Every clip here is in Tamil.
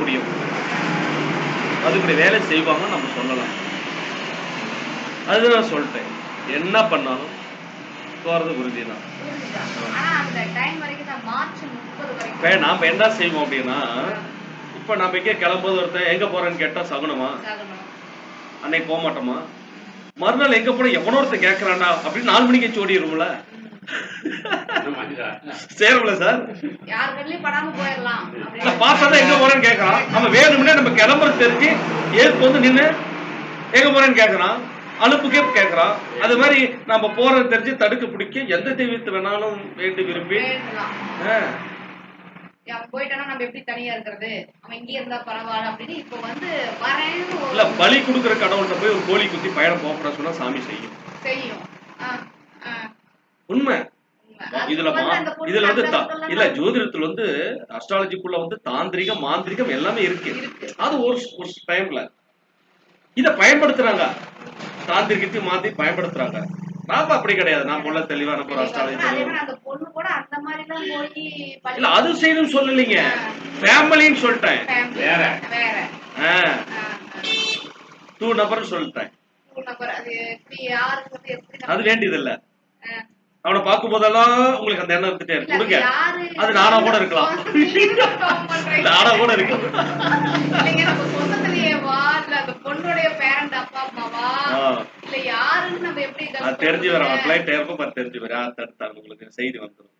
முடியும். அதுக்குடைய வேலை செய்வாங்கன்னு நம்ம சொல்லலாம். அது நான் சொல்லிட்டேன். என்ன பண்ணாலும் போறது உறுதி தான் இப்போ நாம என்ன செய்வோம் அப்படின்னா இப்போ நம்ம எங்கே கிளம்பும்போது ஒருத்தன் எங்க போறேன்னு கேட்டா சகுனமா. அன்னைக்கு போக மாட்டோமா? மறுநாள் எங்க போன எவனோ ஒருத்தன் கேட்கறான்டா அப்படின்னு நாலு மணிக்கு மாதிரிதான். சேரும்ல சார். யார் கண்ணிலையும் படாம போயிடலாம். இல்ல பார்த்தா எங்க போறேன்னு கேட்கறான் அவன் வேணும்னே நம்ம கிளம்புறது தெரிஞ்சு ஏற்கு வந்து நின்னு எங்க போறேன்னு கேட்கறான் அனுப்புக்கே கேட்கறான் அது மாதிரி நம்ம போறது தெரிஞ்சு தடுக்க பிடிக்க எந்த தெய்வத்தை வேணாலும் வேண்டி விரும்பி. போயிட்டானா நம்ம எப்படி தனியா இருக்கிறது? அவன் இங்கே இருந்தா பரவாயில்ல அப்படின்னு இப்போ வந்து வரேன்னு ஒரு இல்ல பலி கொடுக்குற கடவுள்கிட்ட போய் ஒரு கோழி குத்தி பயணம் போகக்கூடாது சொன்னா சாமி செய்யும். செய்யும். உண்மை. இதுல பொண்ணு இதுல வந்து இல்ல ஜோதிடத்துல வந்து அஸ்ட்ராலஜிக்குள்ள வந்து தாந்திரிகம் மாந்திரிகம் எல்லாமே இருக்கு. அது ஒரு ஒரு டைம்ல இத பயன்படுத்துறாங்க. தாந்திரிகத்தையும் மாத்தி பயன்படுத்துறாங்க. நாம அப்படி கிடையாது. நான் உள்ள தெளிவான ஒரு அஸ்ட்ராலஜி பொண்ணு இல்ல அது செய்யணும்னு சொல்லலைங்க. ஃபேமிலின்னு சொல்லிட்டேன். வேற. வேற. ஆ, ஆ, டூ நபர்னு சொல்லிட்டேன். நம்பர் அது வேண்டியது இல்ல. அவனை பார்க்கும் போதெல்லாம் உங்களுக்கு அந்த எண்ணம் இருந்துட்டே இருக்கு. கொடுங்க. அது நானா கூட இருக்கலாம். நானா கூட இருக்கு. இல்லைங்க, நம்ம சொந்தத்திலேயே வா இல்ல அந்த பொண்ணோடைய பேரண்ட் அப்பா அம்மாவா? ஆ. இல்ல யாருன்னு நம்ம எப்படி அது கன்ஃபார்ம் தெரிஞ்சு வர பண்றது? ஃபிளைட் ஏற்ப பார்த்து தெரிஞ்சு வர யார் தடுத்தாங்க உங்களுக்கு செய்தி வந்துடும்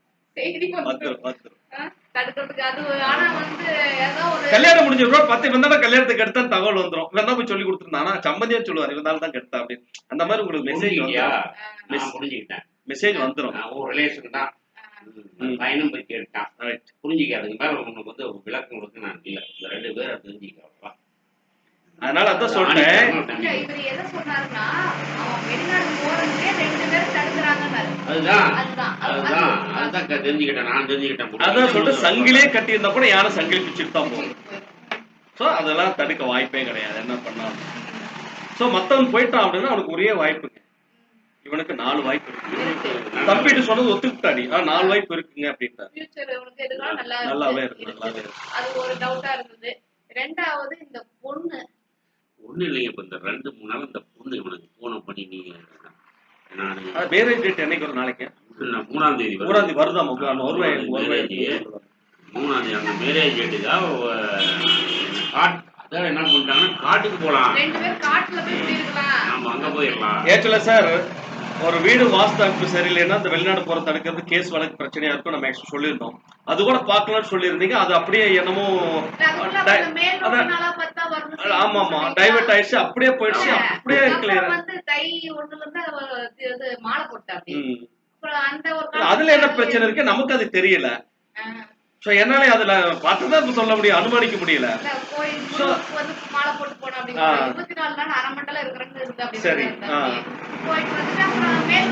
கல்யாணம் முடிஞ்ச ஒரு பத்து இவன் கல்யாணத்துக்கு எடுத்தா தகவல் வந்துரும். இவன் தான் போய் சொல்லி கொடுத்துருந்தானா. சம்மந்தியா சொல்லுவார் இவன் தான் கெடுத்தா அப்படின்னு. அந்த மாதிரி உங்களுக்கு மெசேஜ் புரிஞ்சுக்கிட்டியா? வந்துடும் மெசேஜ் வந்துரும். நான் ஒரு ரிலேஷன் தான். பயணம் பத்தி கேட்டான். Right. புரிஞ்சுக்க அதுக்கு மேல உனக்கு வந்து விளக்கம் கொடுக்க நான் இல்ல இந்த ரெண்டு பேரும் தெரிஞ்சுக்கலாம் அதனால அதான் சொல்றேன். இல்ல இவர் எதை சொன்னாருன்னா அவன் வெளிநாடு போறதுக்கே ரெண்டு பேரும் தடுக்கிறாங்கன்னாரு. அதுதான். அதுதான். அது- அதுதான். அது- அதுதான் க- தெரிஞ்சுக்கிட்டேன். நான் தெரிஞ்சுக்கிட்டேன். அதான் சொல்லிட்டு சங்கிலே கட்டி இருந்தா கூட யாரும் சங்கிலி பிச்சுட்டு தான் போகும் ஸோ அதெல்லாம் தடுக்க வாய்ப்பே கிடையாது. என்ன பண்ணாலும். ஸோ மத்தவன் போயிட்டான் அப்படின்னா அவனுக்கு ஒரே வாய்ப்புங்க இவனுக்கு நாலு வாய்ப்பு இருக்கு. தம்பிட்டு சொன்னது ஒத்துக்கிட்டாடி ஆ நாலு வாய்ப்பு இருக்குங்க அப்படின்ட்டாரு. நல்லாவே இருக்கு. நல்லாவே இருக்கு. அது ஒரு டவுட்டா இருந்தது. ரெண்டாவது இந்த பொண்ணு. ஒண்ணு இல்லைங்க இப்ப இந்த ரெண்டு மூணு நாள் இந்த பொண்ணு இவனுக்கு போன பண்ணி நீங்க மேரேஜ் டேட் என்னைக்கு ஒரு நாளைக்கு? மூணாம் தேதி வருது. மூணாம் தேதி வருதாமா வருவேன் மூணாம் தேதி அந்த மேரேஜ் டேட்டு தான் காட் அதான் என்ன பண்ணிட்டாங்கன்னா காட்டுக்கு போலாம். ரெண்டு பேரும் காட்டுல போய் போயிருக்கலாம். நாம அங்க போயிடலாம் ஏச்சுல சார். ஒரு வீடு வாஸ்து அமைப்பு சரியில்லைன்னா அந்த வெளிநாடு போற தடுக்கிறது கேஸ் வழக்கு பிரச்சனையா இருக்கும் நம்ம சொல்லியிருந்தோம். அது கூட பார்க்கலாம்னு சொல்லியிருந்தீங்க அது அப்படியே என்னமோ ஆமா ஆமா. டைவர்ட் ஆயிடுச்சு அப்படியே போயிடுச்சு அப்படியே கிளியர் அதுல என்ன பிரச்சனை இருக்கு? நமக்கு அது தெரியல. சோ என்னால அதுல பார்த்துதான் இப்ப சொல்ல முடியும் அனுமானிக்க முடியல. சரி, மேல்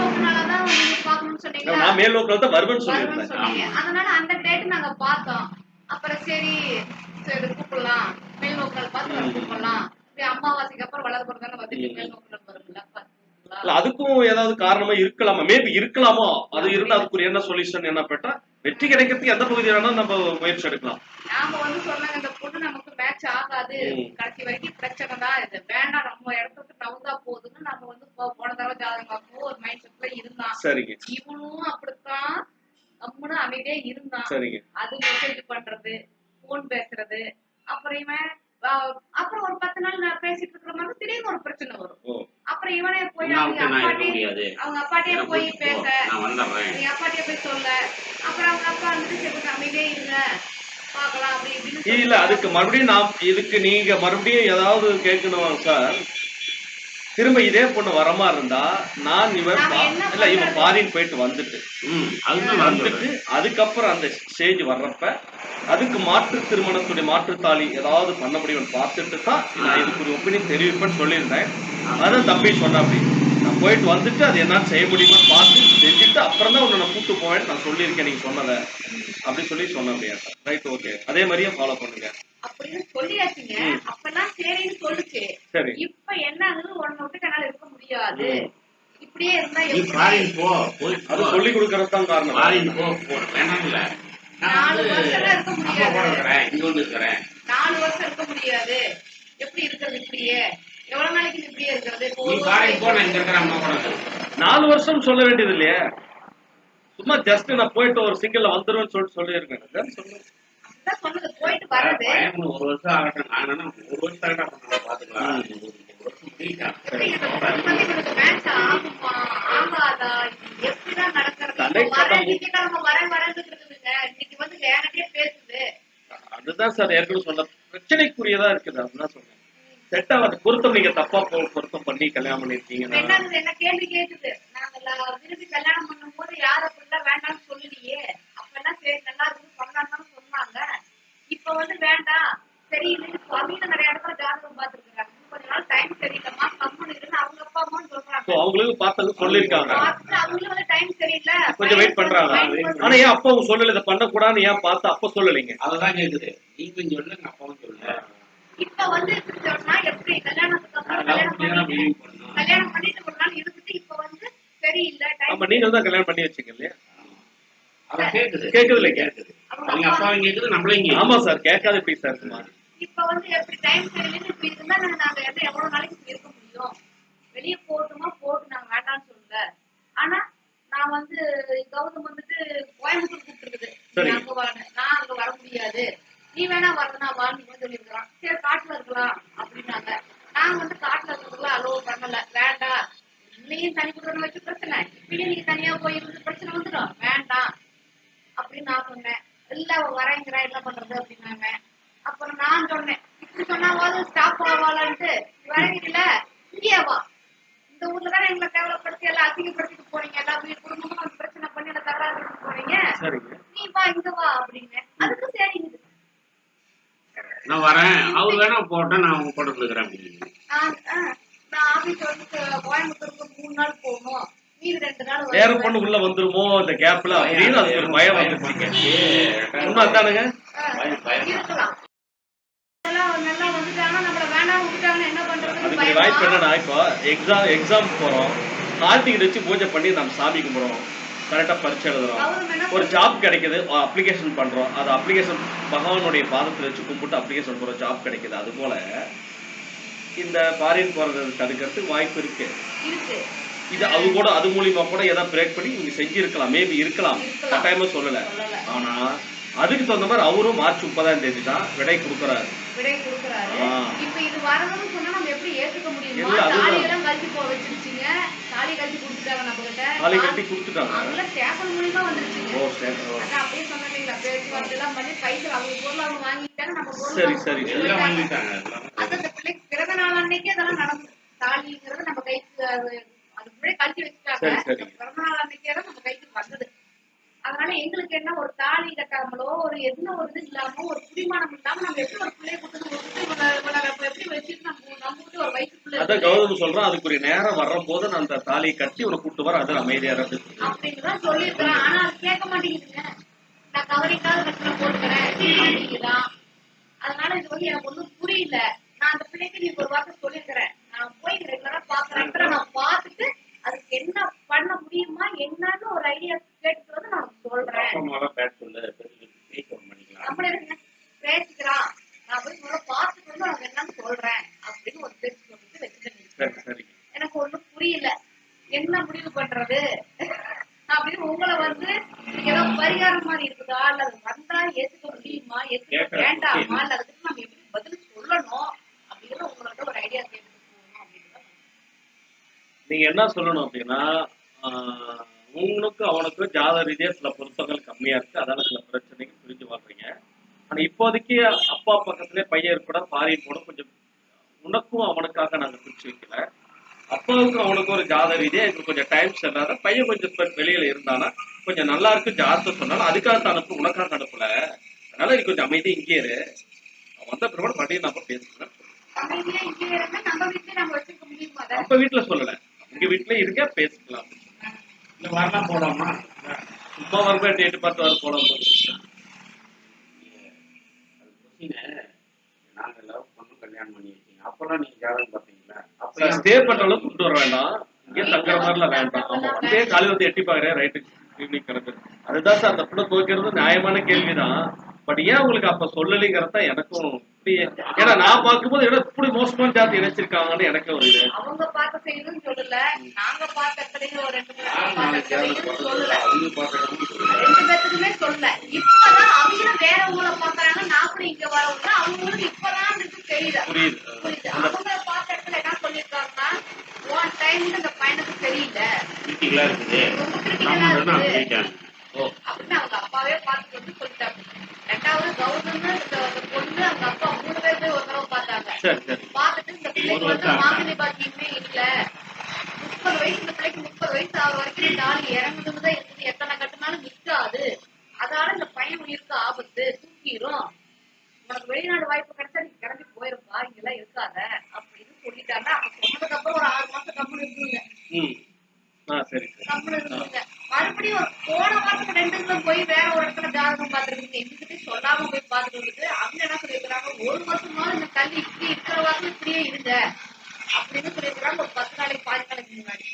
நான் நோக்கில் தான் வரும்னு சொல்லியிருந்தேன். அதனால அந்த டேட் நாங்க பார்த்தோம். அப்புறம் சரி சரி கூப்பிடலாம். மேல் நோக்கல் பார்த்து கூப்பிடலாம். இப்படி அமாவாசைக்கு அப்புறம் வளர்ப்புறது தானே வந்துட்டு மேல் நோக்கல் வரும்ல பார்த்து கூப்பிடலாம். இல்ல அதுக்கும் ஏதாவது காரணமா இருக்கலாமா? மேபி இருக்கலாமோ? அது இருந்தா அதுக்குரிய என்ன சொல்யூஷன் என்ன பெற்றா வெற்றி கிடைக்கிறதுக்கு எந்த பகுதி வேணா நம்ம முயற்சி எடுக்கலாம். நாம வந்து சொன்னாங்க இந்த பொண்ணு நமக்கு மேட்ச் ஆகாது. கடைசி வரைக்கும் பிரச்சனை தான். இது வேண்டாம் நம்ம இடத்துக்கு நவுந்தா போதுன்னு நம்ம வந்து போன தடவை ஜாதகம் பார்க்கும் ஒரு மைண்ட் செட்ல இருந்தான். சரிங்க. இவனும் அப்படித்தான் கம்முன்னு அமைதியா இருந்தான். சரிங்க. அது மெசேஜ் பண்றது போன் பேசுறது அப்புறம் அப்புறம் ஒரு பத்து நாள் நான் பேசிட்டு இருக்கிற மாதிரி திடீர்னு ஒரு பிரச்சனை வரும். அப்புறம் இவனே போய் அவங்க அப்பாட்டே முடியாது. அவங்க அப்பாட்டே போய். பேச. நீ அப்பாட்டே போய் சொல்ல. அப்புறம் அவங்க அப்பா வந்துட்டு சரி அமைதியே இருங்க. பார்க்கலாம் அப்படி இப்படின்னு இல்ல அதுக்கு மறுபடியும் நான் இதுக்கு நீங்க மறுபடியும் ஏதாவது கேட்கணும் சார். திரும்ப இதே பொண்ணு வர மாதிரி இருந்தா நான் இவன் என்ன இல்ல இவன்? ஃபாரின் போயிட்டு வந்துட்டு. வந்துட்டு அதுக்கப்புறம் அந்த ஸ்டேஜ் வர்றப்ப அதுக்கு மாற்று திருமணத்துடைய மாற்றுத்தாலி ஏதாவது பண்ண முடியும்னு பார்த்துட்டு தான் நான் இதுக்கு ஒரு ஒப்பீனியன் தெரிவிப்பேன்னு சொல்லியிருந்தேன். அதான் தம்பி சொன்ன அப்படி நான் போயிட்டு வந்துட்டு அது என்னன்னு செய்ய முடியுமா பார்த்து செஞ்சுட்டு அப்புறம் தான் உன்னை நான் கூட்டு போவேன் நான் சொல்லியிருக்கேன் நீங்க சொன்னதை. அப்படின்னு சொல்லி சொன்னேன் அப்படியா ரைட் ஓகே அதே மாதிரியே ஃபாலோ பண்ணுங்க. அப்படின்னு சொல்லியாச்சுங்க. அப்பெல்லாம் சரின்னு சொல்லுச்சு. இப்ப என்ன ஆகுது உன்னை விட்டு என்னால இருக்க முடியாது. இப்படியே இருந்தா ஃபாரின் போ. போய் அது சொல்லி கொடுக்கறது தான் காரணம். ஃபாரின் போ போ. வேணாம் இல்ல. நான் நாலு வருஷம்லாம் இருக்க முடியாது. இருக்கிறேன். இங்க வந்து இருக்கிறேன். நாலு வருஷம் இருக்க முடியாது. எப்படி இருக்கிறது இப்படியே? எவ்வளவு நாளைக்கு இப்படியே இருக்கிறது? நீ ஒரு ஃபாரின் போன இங்க வருஷம் இருக்கிற அம்மா கூட. நாலு வருஷம் சொல்ல வேண்டியது இல்லையா சும்மா ஜஸ்ட் நான் போயிட்டு ஒரு சிங்கிள் வந்துருவேன்னு சொல்லிட்டு சொல்லியிருக்கேன். சொல்லுங்க. சொன்னது போயிட்டு வர்றது. ஒரு வருஷம் ஆகட்டும் நான் ஒரு வருஷம் பாத்துக்கலாம் ஆகுமா? ஆகாதா? எப்படிதான் நடக்கிறது? வர வரேன்னு இருக்குதுங்க. இன்னைக்கு வந்து பேசுது. அதுதான் சார் ஏற்கனவே சொன்ன பிரச்சனைக்குரியதா இருக்குது. அதுதான் சொன்னேன். செட் ஆகாது. பொருத்தம் நீங்க தப்பா பொருத்தம் பண்ணி கல்யாணம் இப்ப பண்ணிருக்கீங்கன்னா என்னது? என்ன கேள்வி கேக்குது. நாங்க எல்லாம் விரும்பி கல்யாணம் பண்ணும்போது யாரும் அப்படிலாம் வேண்டாம்னு அப்பெல்லாம் சரி நல்லா சொன்னாங்க இப்ப வந்து வேண்டாம் சரி அவங்க நிறைய இடத்துல ஜாதகம் பார்த்துருக்காங்க கொஞ்ச நாள் டைம் சரியில்லைம்மா கம்மன் இருக்குன்னு அவங்க அப்பா அம்மாவும் So, சொல்றாங்க அவங்களுக்கு பார்த்தது சொல்லியிருக்காங்க. பார்த்துட்டு அவங்களும் வந்து டைம் சரியில்லை. கொஞ்சம் வெயிட் பண்றாங்க. ஆனா ஏன் அப்பா அவங்க சொல்லல இதை பண்ணக்கூடாதுன்னு ஏன் பார்த்து அப்ப சொல்லலைங்க? அதுதான் கேக்குது. நீங்களும் சொல்லுங்க அப்பாவும் சொல்லுங்க. இப்ப வந்து எப்படி சொன்னா எப்படி? கல்யாணத்துக்கு அப்புறம் லவ் கல்யாணம் பண்ணி தான் பண்ணிட்டு முடிவு பண்ணணும். கல்யாணம் பண்ணிட்டு ஒரு நாள் இருந்துட்டு இப்ப வந்து சரியில்லை ஆமா டைம் நீங்க தான் கல்யாணம் பண்ணி வச்சீங்க இல்லையா? கேக்குது கேக்குது இல்லைங்க? கேக்குது அவங்க அப்பாவும் கேக்குது நம்மளையும் கேக்குது ஆமா சார் கேட்காத எப்படி சார் இருக்குமா இப்ப வந்து எப்படி டைம் சரியில்லைன்னு இப்படி இருந்தா நாங்க நாங்க வந்து எவ்வளவு நாளைக்கு இருக்க முடியும்? வெளிய போட்டுமா போட்டு நாங்க வேண்டாம்னு சொல்லல. ஆனா நான் வந்து கௌதம் வந்துட்டு கோயம்புத்தூர் கூப்பிட்டுருக்குது. அங்க வர நான் அங்க வர முடியாது. நீ வேணா வரதுனா வான்னு சொல்லியிருக்கிறான் சரி காட்டுல இருக்கலாம் அப்படின்னாங்க. நான் வந்து காட்டுல இருக்கிறதுல அலோவ் பண்ணல. வேண்டாம். நீயும் தனி குடும்பம் வச்சு பிரச்சனை. இப்படியே நீ தனியா போய் இருந்து பிரச்சனை வந்துடும். வேண்டாம். அப்படின்னு நான் சொன்னேன். இல்ல வரேங்கிறா என்ன பண்றது அப்படின்னாங்க. அப்புறம் நான் சொன்னேன் இப்படி சொன்னாவது ஸ்டாப் ஆவாளான்ட்டு வரீங்கல்ல இங்கே வா. இந்த ஊர்ல தானே எங்களை கேவலப்படுத்தி எல்லாம் அசிங்கப்படுத்திட்டு போறீங்க எல்லா வீட்டு குடும்பமும் வந்து பிரச்சனை பண்ணி எல்லாம் தகராறு போறீங்க நீ வா இங்க வா அப்படின்னு. அதுக்கு சரிங்க நான் வரேன். அவர் வேணா போட்டேன் நான் உங்க கூட இருக்கிறேன் நான் ஆபீஸ் வந்து கோயம்புத்தூருக்கு மூணு நாள் போகணும். வருவேன். பொண்ணு உள்ள வந்துருமோ இந்த கேப்ல அப்படின்னு அதுக்கு ஒரு பயம் வந்துருச்சுங்க உண்மை அதானுங்க? அதுக்கு வாய்ப்பு என்னன்னா இப்போ எக்ஸாம் எக்ஸாம் போறோம். ஹால் டிக்கெட் வச்சு பூஜை பண்ணி நம்ம சாமி கும்பிடுறோம். கரெக்டா பரிச்சை எழுதுறோம். ஒரு ஜாப் கிடைக்குது அப்ளிகேஷன் பண்றோம். அது அப்ளிகேஷன் பகவானுடைய பாதத்துல வச்சு கும்பிட்டு அப்ளிகேஷன் போற ஜாப் கிடைக்குது. அது போல இந்த ஃபாரின் போறது தடுக்கிறதுக்கு வாய்ப்பு இருக்கு. இது அது கூட அது மூலியமா கூட ஏதாவது பிரேக் பண்ணி இவங்க செஞ்சிருக்கலாம் மேபி இருக்கலாம். கட்டாயமா சொல்லல. ஆனா அதுக்கு தகுந்த மாதிரி அவரும் மார்ச் முப்பதாம் தேதி தான் விடை கொடுக்குறாரு விடை கொடுக்குறாரு ஆ. இப்ப இது வரணும்னு சொன்னா நம்ம எப்படி ஏத்துக்க முடியுமா இல்ல, அதுதான். தாலி எல்லாம் கழிச்சு போ வச்சிருச்சீங்க தாலி கழிச்சு கொடுத்துட்டாங்க நம்ம கிட்ட தாலி கட்டி கொடுத்துட்டாங்க அதெல்லாம் ஸ்டேஷன் மூலியமா வந்துருச்சுங்க ஓ சரி ஓ. அதான் அப்படியே சொன்னீங்களா பேச்சுவார்த்தை எல்லாம் பண்ணி பைசா அவங்க பொருள் அவங்க வாங்கிட்டாங்க நம்ம பொருள் சரி, அவங்க சரி. கொடுத்து எல்லாம் போயிட்டாங்க. வாங்கிட்டாங்க எல்லாம் அது அந்த பிள்ளைக்கு பிறந்த நாள் அன்னைக்கே அதெல்லாம் நடந்தது தாலிங்கிறது நம்ம கைக்கு அது அது முன்னாடி கழிச்சு வச்சுட்டாங்க. பிறந்த நாள் அன்னைக்கே தான் நம்ம கைக்கு வந்தது. அதனால எங்களுக்கு என்ன ஒரு தாலி கட்டாமலோ ஒரு எந்த ஒரு இது இல்லாம ஒரு குடிமானம் இல்லாம நம்ம எப்படி ஒரு பிள்ளைய கொடுத்து எப்படி வச்சுட்டு நம்ம நம்ம விட்டு ஒரு வயிற்றுக்குள்ள அதான் கௌதம் சொல்றான் அதுக்குரிய நேரம் வர்றபோது நான் அந்த தாலியை கட்டி உனக்கு கூட்டு வர அது அமைதியா இருக்கு அப்படின்னு தான் சொல்லியிருக்கிறேன். ஆனா அது கேட்க மாட்டேங்குதுங்க. நான் கவரிக்காத கட்டில போட்டுக்கிறேன் அதனால இது வந்து எனக்கு ஒண்ணும் புரியல. நான் அந்த பிள்ளைக்கு நீ ஒரு வார்த்தை சொல்லியிருக்கிறேன் நான் போய் ரெகுலரா பாக்குறேன் நான் பார்த்துட்டு அதுக்கு என்ன பண்ண முடியுமா என்னன்னு ஒரு ஐடியா கேட்டுட்டு வந்து நான் சொல்றேன். அப்பா அம்மாலாம் பேட் சொல்லு பேச பண்ணிக்கலாம். நம்மளே இருக்குங்க பேசிக்கிறான் நான் போய் முதல்ல பார்த்துட்டு வந்து உனக்கு என்னன்னு சொல்றேன். அப்படின்னு ஒரு பேச்சு சொல்லிட்டு வச்சுட்டேன் எனக்கு ஒண்ணும் புரியல. என்ன முடிவு பண்றது அப்படின்னு உங்களை வந்து நீங்க ஏதோ பரிகாரம் மாதிரி இருக்குதா இல்ல அது வந்தா ஏத்துக்க முடியுமா ஏத்துக்க கேட்கறது வேண்டாமா இல்ல அதுக்கு நம்ம எப்படி பதில் சொல்லணும் அப்படின்னு உங்கள்ட்ட ஒரு ஐடியா கேட்டு போகணும் அப்படின்னு தான் நீங்க என்ன சொல்லணும் அப்படின்னா ஆஹ், உங்களுக்கு அவனுக்கு ஜாத ரீதியா சில பொருத்தங்கள் கம்மியா இருக்கு. அதனால சில பிரச்சனைக்கு புரிஞ்சு வாழ்றீங்க. ஆனா இப்போதைக்கு அப்பா பக்கத்திலே பையன் இருக்கூட ஃபாரின் போட கொஞ்சம் உனக்கும் அவனுக்காக நாங்க பிரிச்சு வைக்கல. அப்பாவுக்கும் அவனுக்கும் ஒரு ஜாத ரீதியா எங்களுக்கு கொஞ்சம் டைம் செல்லாத பையன் கொஞ்சம் வெளியில இருந்தானா கொஞ்சம் நல்லா இருக்கு ஜாதத்தை சொன்னாலும் அதுக்காக அனுப்பு உனக்காக அனுப்பல. அதனால நீ கொஞ்சம் அமைதி இங்கே இரு. வந்த பிறகு மறுபடியும் நம்ம பேசுறேன் நம்ம வீட்டுல சொல்லல. உங்க வீட்டுல இருக்க பேசிக்கலாம். இந்த வரலாம் போலாமா சும்மா வரும்போது டேட்டு பார்த்து வர போட நாங்க லவ் பண்ணோம் கல்யாணம் பண்ணி வச்சீங்க அப்பெல்லாம் நீங்க ஜாதகம் பார்த்தீங்களா? அப்ப ஸ்டே பண்ற அளவுக்கு கூப்பிட்டு வர வேண்டாம். இங்கே தங்குற மாதிரிலாம் வேண்டாம். ஆமா. அப்படியே காலையில வந்து எட்டி பாக்குறேன் ரைட்டு ஈவினிங் கிளம்பு அதுதான் சார் அந்த புள்ள துவைக்கிறது நியாயமான கேள்விதான். பட் ஏன் உங்களுக்கு அப்ப சொல்லலைங்கிறது எனக்கும் இல்லையே ஏன்னா நான் பார்க்கும்போது என்ன இப்படி மோசமான ஜாதி இணைச்சிருக்காங்கன்னு எனக்கு ஒரு இது. அவங்க பார்த்த செய்தியும் சொல்லல. நாங்க பார்த்த ஒரு ரெண்டு பார்த்த பார்த்த. ரெண்டு பேத்துக்குமே சொல்லல. இப்பதான் அவங்களும் வேற ஊரை பாக்குறாங்க நாமளும் இங்க வரவங்க அவங்களுக்கு இப்பதான் இருக்கு தெரியுது. புரியுது. புரியுது. அவங்க பார்த்த இடத்துல என்ன சொல்லியிருக்காங்கன்னா ஒன் டைம் இந்த பையனுக்கு தெரியல. ரொம்ப கிரிட்டிக்கலா இருக்குது. அப்படின்னு அவங்க அப்பாவே பார்த்துட்டு வந்து சொல்லிட்டாங்க. ரெண்டாவது கௌதம் சரி சரி பார்த்துட்டு இந்த பிள்ளைக்கு வந்து பாக்கியமே இல்ல. முப்பது வயசு இந்த பிள்ளைக்கு முப்பது வயசு ஆகிற வரைக்கும் இந்த ஆள் தான் இருக்குது எத்தனை கட்டினாலும் நிக்காது அதனால இந்த பையன் உயிருக்கு ஆபத்து தூக்கிரும் உனக்கு வெளிநாடு வாய்ப்பு கிடைச்சா நீ கிளம்பி போயிருப்பா இங்கெல்லாம் இருக்காத அப்படின்னு சொல்லிட்டாங்க அப்ப சொன்னதுக்கு அப்புறம் ஒரு ஆறு மாசம் கம்முன்னு இருக்குங்க ம் ஆ சரி சரி கம்முன்னு இருக்குங்க மறுபடியும் ஒரு போன வாரத்துக்கு ரெண்டுல போய் வேற ஒரு இடத்துல ஜாதகம் பார்த்துருக்கீங்க எங்ககிட்ட சொல்லாம போய் பார்த்துட்டு அவங்க என்ன சொல்லியிருக்கிறாங்க? ஒரு வருஷமாவது இந்த கல்வி இப்படி இருக்கிற வரைக்கும் இப்படியே இருங்க. அப்படின்னு சொல்லியிருக்கிறாங்க. ஒரு பத்து நாளைக்கு பாதி நாளைக்கு முன்னாடி.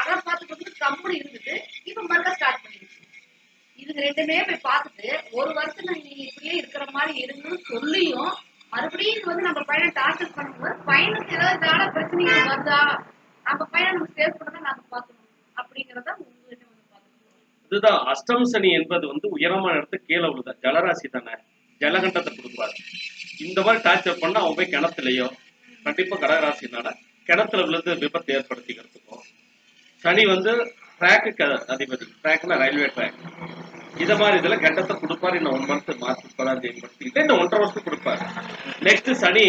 அதை பார்த்துட்டு வந்து கம்முன்னு இருந்துட்டு இப்ப மறுக்க ஸ்டார்ட் பண்ணிடுச்சு. இதுங்க ரெண்டுமே போய் பார்த்துட்டு ஒரு வருஷம் நீங்க இப்படியே இருக்கிற மாதிரி இருங்கன்னு சொல்லியும் மறுபடியும் இது வந்து நம்ம பையனை டார்ச்சர் பண்ணும்போது பையனுக்கு ஏதாவது பிரச்சனைகள் வருதா? நம்ம பையனை நம்ம சேவ் பண்ணதான் நாங்க பாக்கணும் அப்படிங்கறத இதுதான் அஷ்டம் சனி என்பது வந்து உயரமான இடத்துக்கு கீழே விழுத ஜலராசி தானே. ஜலகண்டத்தை கொடுப்பாரு. இந்த மாதிரி டார்ச்சர் பண்ணா அவன் போய் கிணத்துலயோ கண்டிப்பா கடகராசினால கிணத்துல விழுந்து விபத்து ஏற்படுத்திக்கிறதுக்கும் சனி வந்து ட்ராக்கு அதிபதி. ட்ராக்னா ரயில்வே ட்ராக் இத மாதிரி இதுல கண்டத்தை கொடுப்பாரு. இன்னும் ஒன் மந்த் மார்ச் முப்பதாம் தேதி படுத்திக்கிட்டு இன்னும் ஒன்றரை வருஷத்துக்கு கொடுப்பாரு. நெக்ஸ்ட் சனி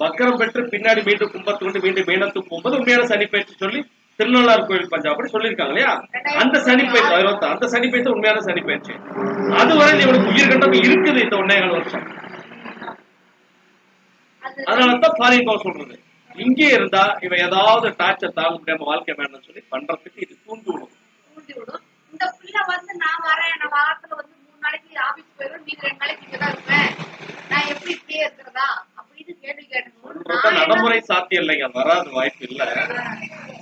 வக்கரம் பெற்று பின்னாடி மீண்டும் கும்பத்து கொண்டு மீண்டும் மீனத்துக்கு போகும்போது உண்மையான சனி பயிற்சி சொல்லி திருநள்ளாறு கோயில் பஞ்சாப் அப்படி சொல்லியிருக்காங்க இல்லையா அந்த சனி பயிற்சி இருபத்தி அந்த சனி பயிற்சி உண்மையான சனி பயிற்சி. அதுவரை இவனுக்கு உயிர் கண்டம் இருக்குது இந்த ஒன்னே கால் வருஷம். அது அதனால தான் ஃபாரின் போக சொல்றது. இங்கே இருந்தா இவன் ஏதாவது டார்ச்சர் தாங்க முடியாம வாழ்க்கை வேணும்னு சொல்லி பண்றதுக்கு இது தூண்டி விடும். தூண்டி விடும். இந்த பிள்ளை வந்து நான் வரேன் நான் வாரத்துல வந்து மூணு நாளைக்கு ஆபீஸ் போயிடுவேன் மீதி ரெண்டு நாளைக்கு இங்கதான் இருப்பேன். நான் எப்படி இப்படியே இருக்கிறதா? அப்படின்னு கேள்வி என்ன நடைமுறை சாத்தியம் இல்லைங்க. வராது வாய்ப்பு இல்ல.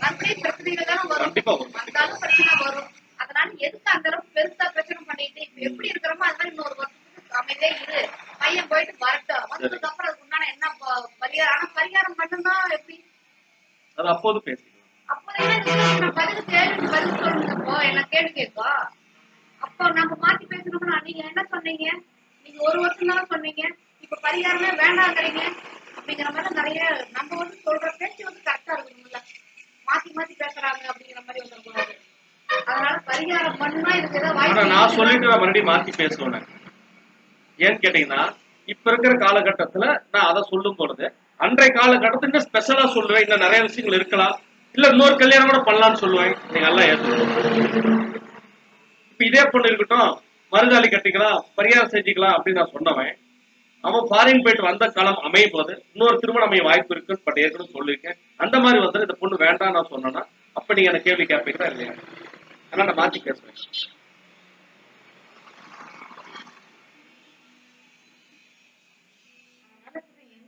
மறுபடியும் பிரச்சனைகள் தானே வரும். வந்தாலும் பிரச்சனை வரும். அதனால எதுக்கு அந்த அளவுக்கு பெருசா பிரச்சனை பண்ணிட்டு இப்ப எப்படி இருக்கிறோமோ அது மாதிரி இன்னொரு வருஷத்துக்கு அமைதியா இரு. பையன் போயிட்டு வரட்டும். வந்ததுக்கு அப்புறம் அதுக்கு உண்டான என்ன பரிகாரம்? ஆனா பரிகாரம் பண்ணணும் எப்படி? அது அப்போது பேசிக்கலாம். அப்போ என்ன இதுக்கு நான் பதில் கேள்வி பதில் என்ன கேள்வி கேட்கும் அப்போ நம்ம மாத்தி பேசணும்னா நீங்க என்ன சொன்னீங்க? நீங்க ஒரு வருஷம் தானே சொன்னீங்க. இப்ப பரிகாரமே வேண்டாங்கிறீங்க. அப்படிங்கிற மாதிரி நிறைய நம்ம வந்து சொல்ற பேச்சு வந்து கரெக்டா இருக்கணும்ல மாத்தி மாத்தி பேசுறாங்க அப்படிங்கிற மாதிரி வந்துடக்கூடாது அதனால பரிகாரம் பண்ணா இதுக்கு ஏதாவது ஆனா வாய்ப்பு நான் சொல்லிட்டு நான் மறுபடியும் மாத்தி பேசுவேன் ஏன்னு கேட்டீங்கன்னா இப்ப இருக்கிற காலகட்டத்துல நான் அதை சொல்லும் பொழுது அன்றைய காலகட்டத்துல இன்னும் ஸ்பெஷலா சொல்லுவேன். இன்னும் நிறைய விஷயங்கள் இருக்கலாம். இல்ல இன்னொரு கல்யாணம் கூட பண்ணலாம்னு சொல்லுவேன். நீங்க எல்லாம் ஏற்றுக்கணும் இப்ப இதே பொண்ணு இருக்கட்டும் மருதாளி கட்டிக்கலாம் பரிகாரம் செஞ்சுக்கலாம் அப்படின்னு நான் சொன்னவன் அவன் ஃபாரின் போயிட்டு வந்த காலம் அமையும் போது இன்னொரு திருமணம் அமைய வாய்ப்பு இருக்குன்னு பட் ஏற்கனவே சொல்லியிருக்கேன். அந்த மாதிரி வந்து இந்த பொண்ணு வேண்டாம் நான் சொன்னேன்னா அப்ப நீங்க எனக்கு கேள்வி கேட்பீங்களா இல்லையா? அதனால நான் மாத்தி பேசுவேன்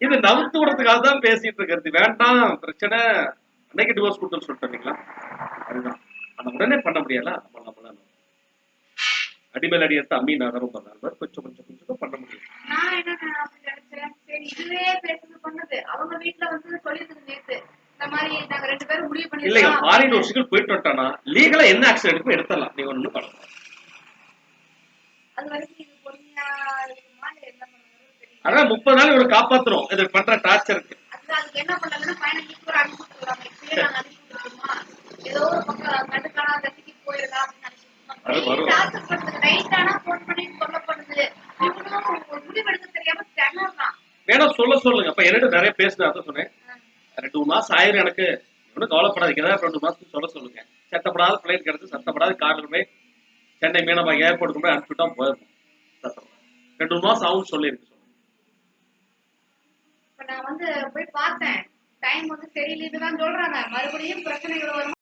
இது நவுத்து விடுறதுக்காக தான் பேசிட்டு இருக்கிறது. வேண்டாம் பிரச்சனை. அன்னைக்கு டிவோர்ஸ் கொடுத்துன்னு சொல்லிட்டீங்களா அதுதான். ஆனா உடனே பண்ண முடியல. நம்ம நம்மளால அடிமேல் அடி எடுத்து அம்மி நகரும் பண்ணாரு கொஞ்சம் கொஞ்சம் கொஞ்சம் பண்ண முடியும். நான் என்ன நினைச்சேன் சரி இதுவே பேசுறது பண்ணது அவங்க வீட்டுல வந்து சொல்லியிருந்தது நேத்து. இல்லைங்க ஃபாரின் வருஷத்துக்கு போயிட்டு வந்துட்டானா? லீகலா என்ன ஆக்ஷன் எடுக்கும் எடுத்துடலாம். நீங்க பண்ணலாம் ஆனா முப்பது நாள் இவரை காப்பாத்துறோம். இது பண்ற டார்ச்சருக்கு வேணா சொல்ல சொல்லுங்க. அப்ப என்னட்டு நிறைய பேசுனா சொன்னேன். ரெண்டு மூணு மாசம் ஆயிரம் எனக்கு. ஒன்றும் கவலைப்படாதீங்க. ஏதாவது ரெண்டு மாசத்துக்கு சொல்ல சொல்லுங்க. சத்தப்படாத பிளைட் கிடச்சி சத்தப்படாத கார்ல போய் சென்னை மீனவா ஏர்போர்ட்டுக்கு போய் அனுப்பிட்டா போயிடும் சத்தப்படாது. ரெண்டு மூணு மாசம் ஆகும் சொல்லியிருக்கு நான் வந்து போய் பார்த்தேன். டைம் வந்து சரியில்லைன்னு தான் சொல்றாங்க. மறுபடியும் பிரச்சனைகள் வரும்.